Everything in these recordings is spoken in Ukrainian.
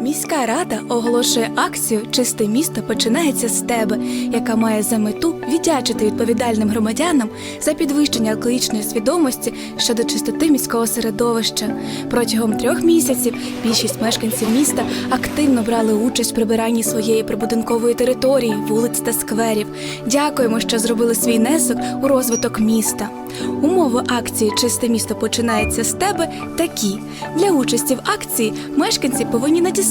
Міська рада оголошує акцію Чисте місто починається з тебе, яка має за мету віддячити відповідальним громадянам за підвищення екологічної свідомості щодо чистоти міського середовища. Протягом трьох місяців більшість мешканців міста активно брали участь в прибиранні своєї прибудинкової території, вулиць та скверів. Дякуємо, що зробили свій внесок у розвиток міста. Умови акції Чисте місто починається з тебе такі: для участі в акції мешканці повинні надіслати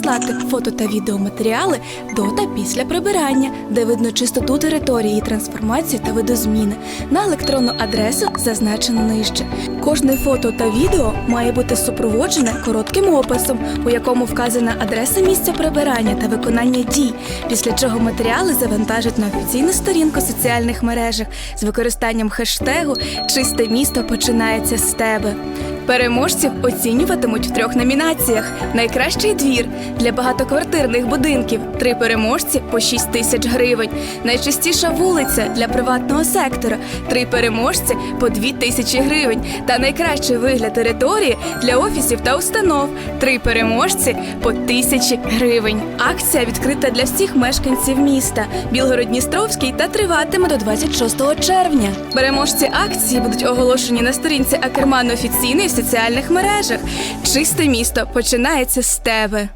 фото та відеоматеріали до та після прибирання, де видно чистоту території, трансформацію та видозміни на електронну адресу, зазначену нижче. Кожне фото та відео має бути супроводжене коротким описом, у якому вказана адреса місця прибирання та виконання дій, після чого матеріали завантажать на офіційну сторінку соціальних мережах з використанням хештегу Чисте місто починається з тебе. Переможців оцінюватимуть в трьох номінаціях: найкращий двір для багатоквартирних будинків три переможці по 6 тисяч гривень. Найчистіша вулиця для приватного сектора три переможці по 2 тисячі гривень. Та найкращий вигляд території для офісів та установ три переможці по тисячі гривень. Акція відкрита для всіх мешканців міста Білгород-Дністровський та триватиме до 26 червня. Переможці акції будуть оголошені на сторінці Акерману офіційної в соціальних мережах. Чисте місто починається з тебе.